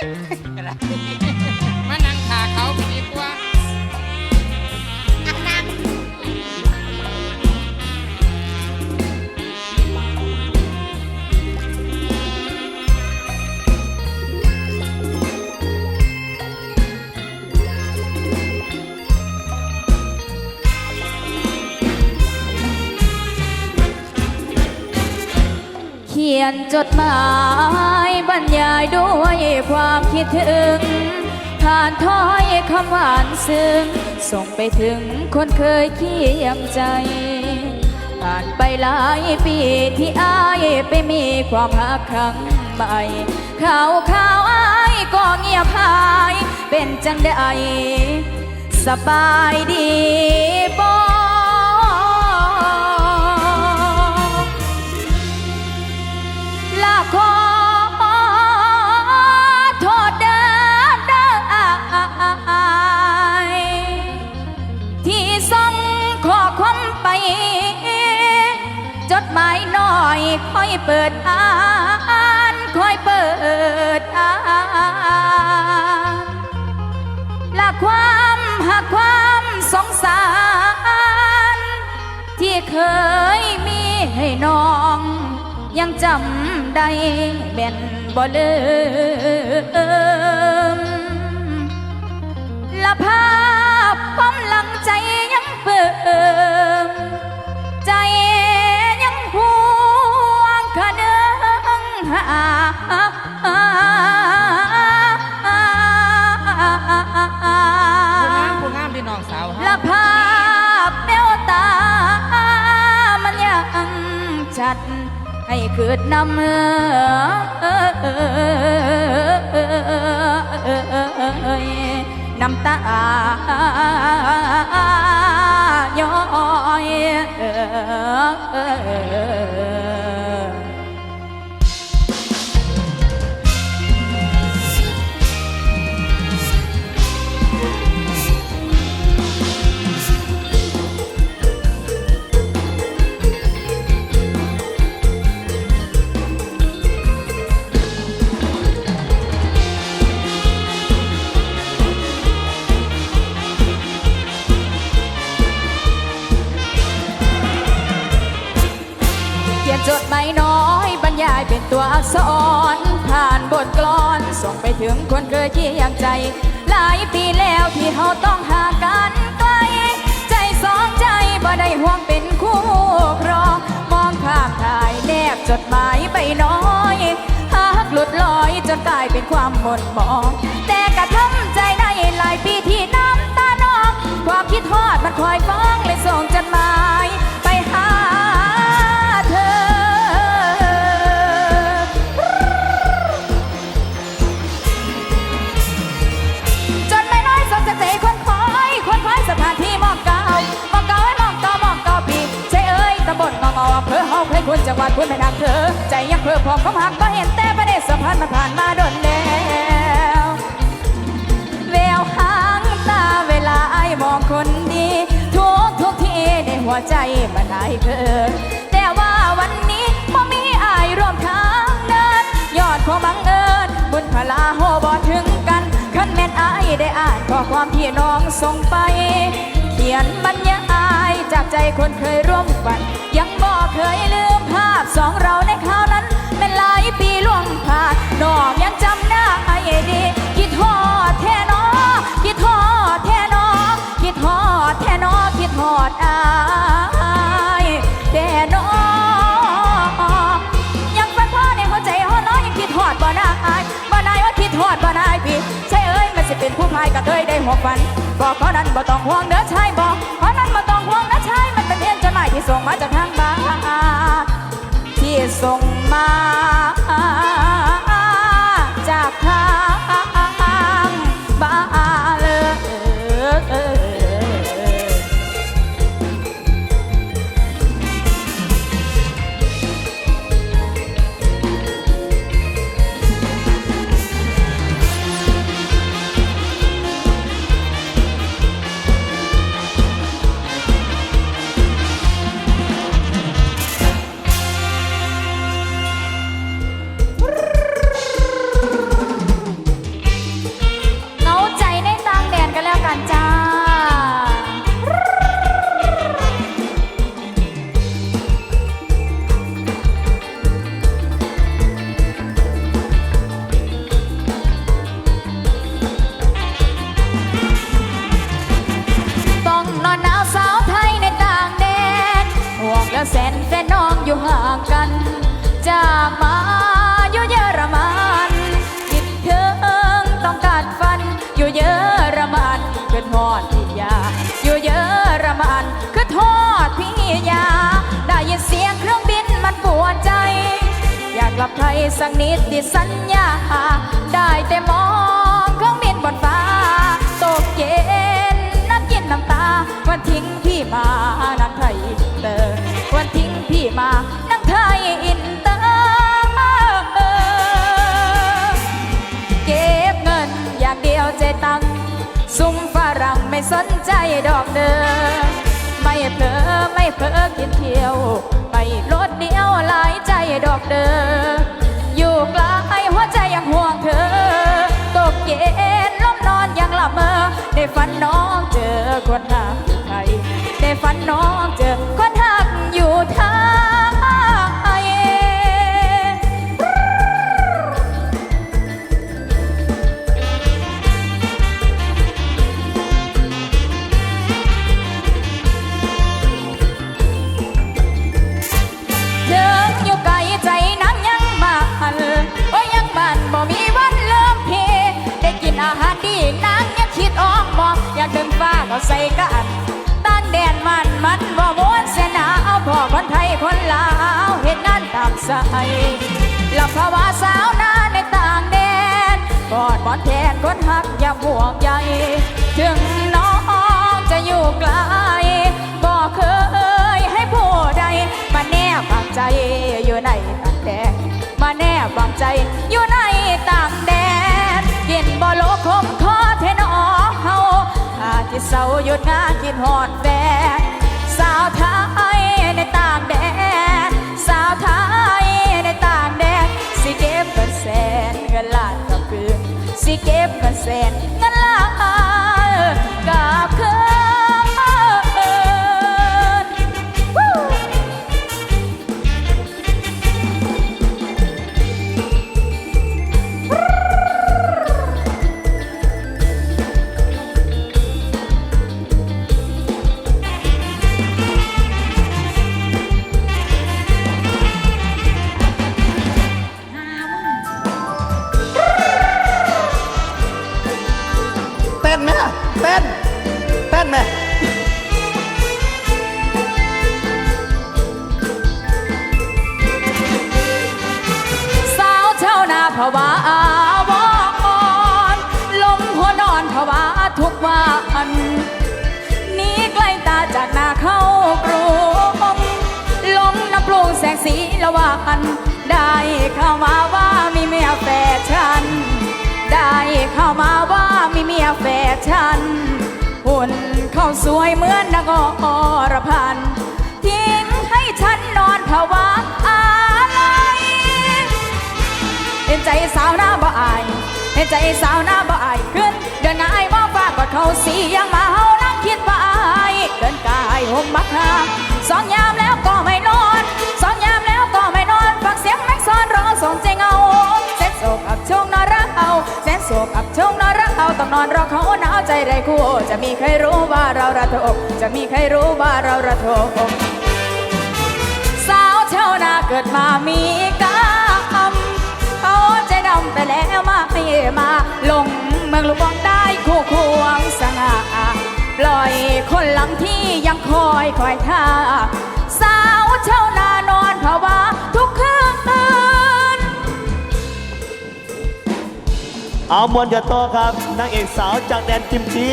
ย นจดหมายบรรยายด้วยความคิดถึงผ่านถ้อยคำหวานซึ้งส่งไปถึงคนเคยเคียงใจผ่านไปหลายปีที่อายไปมีความหักครั้งใหม่ข่าวข่าวอายก็เงียบหาย เป็นจังได้สบายดีบ่ เคยมีให้น้อง ยังจำได้แม่นบ่ลืมและภาพความหลังใจยังเปิมใจยังห่วงคะเนึงหาผู้งามผู้งามที่น้องสาวและเฮาภา ชัด ให้เกิดน้ำเมื่อยน้ำตาย้อย ถึงคนเคยเคียงใจ หลายปีแล้วที่เขาต้องหากันไกล ใจสองใจบ่ได้ห่วงเป็นคู่ครองมองข้ามถ่ายแนบจดหมายไปน้อยหากหลุดลอยจนกลายเป็นความหม่นหมอง พลคุณจังหวัดคุณแม่นางเธอ ใจยังเพื่อพอความหักก็เห็นแต่ประเด็นสัมพันธ์มันผ่านมาโดนแล้วแววหางตาเวลาไอ้มองคนดี ทุกทุกที่ในหัวใจมันไอ้ายเกินแต่ว่าวันนี้บ่มีไอ้ายร่วมทางเดินยอดของบังเอิญบุญพลาโหบ่ถึงกันคันแม่นไอ้ายได้อ่านข้อความที่น้องส่งไป เขียนบรรยายจากใจคนเคย ภาพสองเราในคราวนั้นเป็นหลายปีล่วงผ่านน้องยังจำหน้าไอ้ดีคิดทอดแท้นอคิดทอดแท้นอคิดทอดแท้นอคิดทอดอายแท้นอยังฟันพ่อในหัวใจหอน้อยยังคิดทอดบ่นายบ่นายว่าคิดทอดบ่นายพี่ใช่เอ้ยมันสิเป็นผู้พายก็เคยได้หัวฝันบอกเขานั้นบ่ต้องห่วงเด้อชายบอกเขานั้นบ่ต้องห่วงนะชายมันเป็นเพียงจดหมายที่ส่งมาจากทาง ส่งมา แล้วแสนแสนน้องอยู่ห่างกัน จากมาอยู่เยอรมันคิดถึงต้องกัดฟัน อยู่เยอรมันคือทอดพี่ยา อยู่เยอรมันคือทอดพี่ยา ได้ยินเสียงเครื่องบินมันปวดใจ อยากกลับไทยสักนิดดิสัญญา ได้แต่มอง ดอกเดิมไม่เพลอไม่เพลอกินเที่ยวไปรถเดียวหลายใจดอกเดิมอยู่ไกลหัวใจยังห่วงเธอ ตกเย็นล้มนอนยังหลับเมอได้ฝันน้องเจอคนหักไทยได้ฝันน้องเจอ ใส่กันตั้งแดนมันมันบ่ม้วนเสนาเอาพ่อคนไทยคนลาวเห็นงานตามใส่หลับภาวะสาวนาในต่างแดนกอดบอนแทนคนหักอย่าห่วงใยถึงน้องจะอยู่ไกลบ่เคยให้ผู้ใดมาแนบางใจอยู่ในต่างแดนมาแนบางใจ เศร้าหยุดงานกินหอดแฟนสาวไทยในต่างแดนสาวไทยในต่างแดนสิเก็บเงินแสนเงินล้านกลับคืนสิเก็บเงินแสนเงินล้าน ละวันได้เข้ามาว่ามีเมียแฟชั่น ได้เข้ามาว่ามีเมียแฟชั่นหุ่นเข้าสวยเหมือนนางอรพันธ์ทิ้งให้ฉันนอนภาวะอะไรเห็นใจสาวหน้าบ่อายเห็นใจสาวหน้าบ่อายขึ้น เดินง่ายมองฟ้ากอดเขาสียังมาเฮานั่งคิดว่าอายเดินกายห่มบักหาสองยามแล้วก็ไม่นอนสองยาม ก็ไม่นอนฟังเสียงแม็กซอนร้องส่งใจเงาเส้นโศกอับชงนอนรักเอาเส้นโศกอับชงนอนรักเอาต้องนอนรอเขาหนาวใจได้คู่ จะมีใครรู้ว่าเราระทมจะมีใครรู้ว่าเราระทมสาวเช่านาเกิดมามีกรรมเขาใจดำไปแล้วมาไม่มาลงเมืองหลวงได้คู่ควงสง่าปล่อยคนหลังที่ยังคอยคอยท่าาวเช่านานอนภาวะทุกคืนเอามวลอย่าโตครับนางเอกสาวจากแดนกิมจิ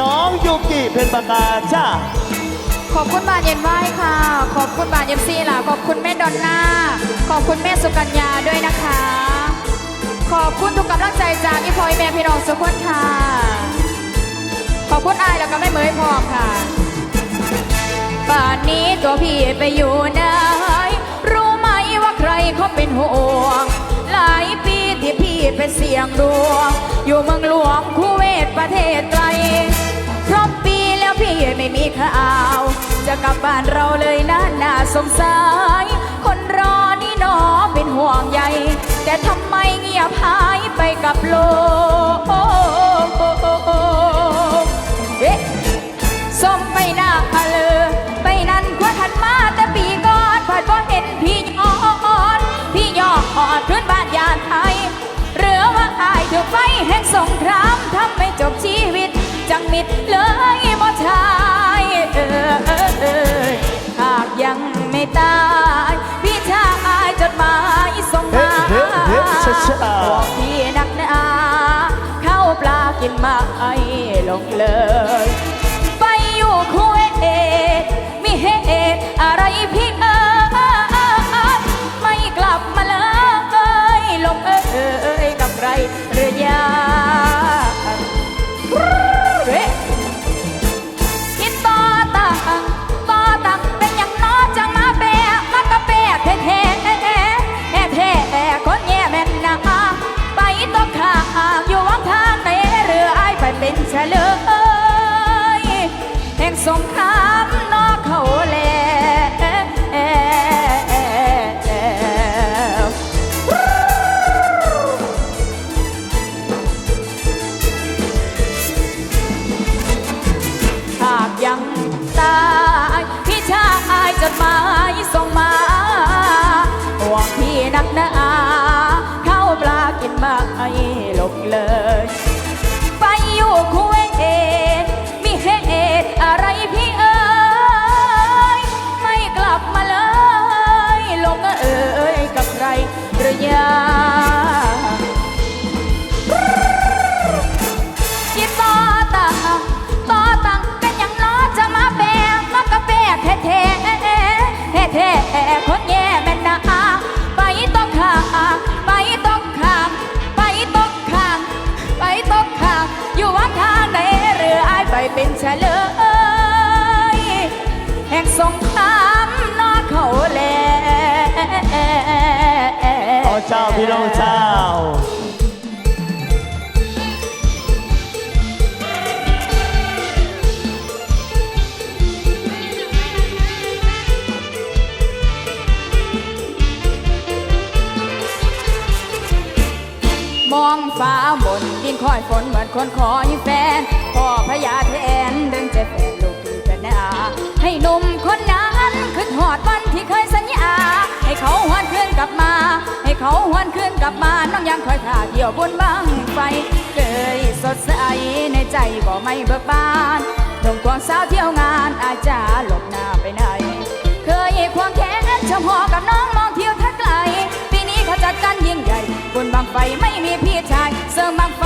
น้องยูกิเพนปากาจ้าขอบคุณบานเย็นไหว้ค่ะ ขอบคุณบานเย็นซีล่ะ ขอบคุณแม่ดอนน่า ขอบคุณแม่สุกัญญาด้วยนะคะ ขอบคุณทุกกำลังใจจากอีพอยแม่พี่น้องสุกคนค่ะ ขอบคุณอายแล้วก็แม่เหมยพร้อมค่ะ ป่านนี้ตัวพี่ไปอยู่ไหนรู้ไหมว่าใครเขาเป็นห่วง หลายปีที่พี่เป็นเสี่ยงดวง อยู่เมืองหลวงคูเวตประเทศไกลครบปีแล้วพี่ไม่มีข่าว จะกลับบ้านเราเลยนะน่าสงสาร คนรอนี่นอเป็นห่วงใยแต่ทำไมเงียบหายไปกับโลก แห่งสงครามทำให้จบชีวิต จังมิดเลยบ่ชายเออเออหากยังไม่ตาย พี่ชายจดหมายส่งมาบอกพี่นักหนาเข้าปลากินมาไอลงเลย เจ้าพี่น้องเจ้ามองฟ้าบนดินคอยฝนเหมือนคนคอยแฟนพ่อพญาแท คืนกลับมาน้องยังคอยท่าเที่ยวบนบังไฟเคยสดใสในใจบ่ไม่เบิกบานหนุ่มควงสาวเที่ยวงานอาจารย์หลบหน้าไปไหน เคยควงแขนชมหอกับน้องมองเที่ยวทักไกลปีนี้เขาจัดกันยิ่งใหญ่บนบางไฟไม่มีพี่ชายเสริมบางไฟ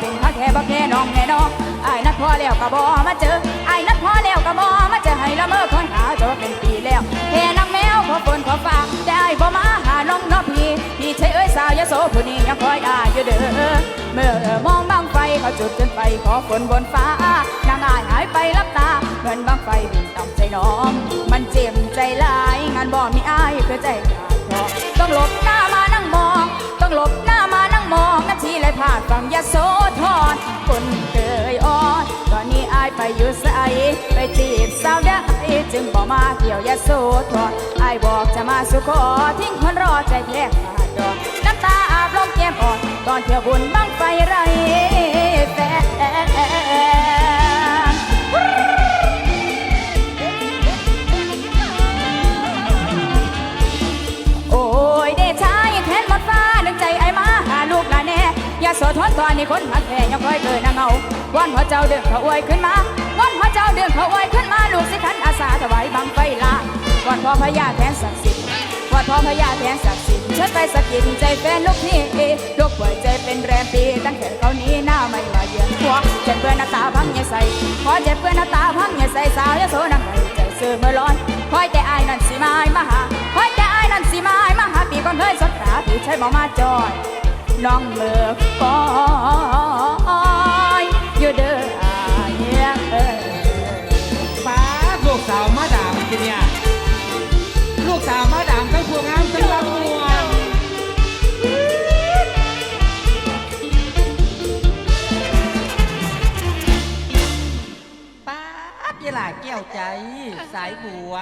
เป็นพักแค่บ่แค่น้องแน่น้องไอายนัดพ่อแล้วก็บ่มาเจอไอายนัดพ่อแล้วก็บ่มาเจอให้ละเมอคอยหาจนเป็นปีแล้วแค่นางแมวขอฝนขอฟ้าแต่อายบ่มาหาน้องน้องพี่พี่ใช่เอ้ยสาวยโสผู้นี้ยังคอยอายอยู่เด้อเมื่อมองบังไฟเขาจุดจนไปขอฝนบนฟ้านางอายหายไปรับตาเหมือนบังไฟบินต่ำใจน้อง มันเจ็บใจลายงานบ่มีอายเพื่อใจขาดพอต้องหลบหน้ามาน เลยพลาดฟังยาโสธรคนเคยอ่อนตอนนี้อายไปอยู่ใสไปจีบสาวได้จึงบอกมาเที่ยวยาโสธรอายบอกจะมาสุขอทิ้งคนรอใจแทบขาดดอกน้ำตาอาบลงแก้มอ่อนตอนเที่ยวบุญบังไฟไร น่อย่าโสธรตอนนี้คนหักแท้ยังคอยเกิดนางเงาวันพระเจ้าเดือดเขาอวยขึ้นมาวันพระเจ้าเดือดเขาอวยขึ้นมาลูกสิทันอาสาถวายบังไฟลาวันพ่อพญาแทนศักดิ์สิทธิ์วันพ่อพญาแทนศักดิ์สิทธิ์ฉันไปสะกิดใจแฟนลูกพี่ลูกป่วยใจเป็นแรมปีตั้งแต่เขานี้หน้าไม่มาเยือนพวกเจ็บเพื่อนหน้าตาพังอย่าใส่ขอเจ็บเพื่อนหน้าตาพังอย่าใส่สาวอย่าโสนังไงใจซื่อเมื่อร้อนคอยแต่อายนั่นสิมามาหาคอยแต่อายนั่นสิมามาหาปีก่อนเคยสดตาพี่ใช้บอมาจอย น้องเมือกปอยอยู่เด้ออายเอ้ยป้าดลูกสาวมาดามทีเนี่ยลูกสาวมาดามทั้งพวงงามทั้งลำมวนป้าดยี่หล่าแก้วใจ สายบัว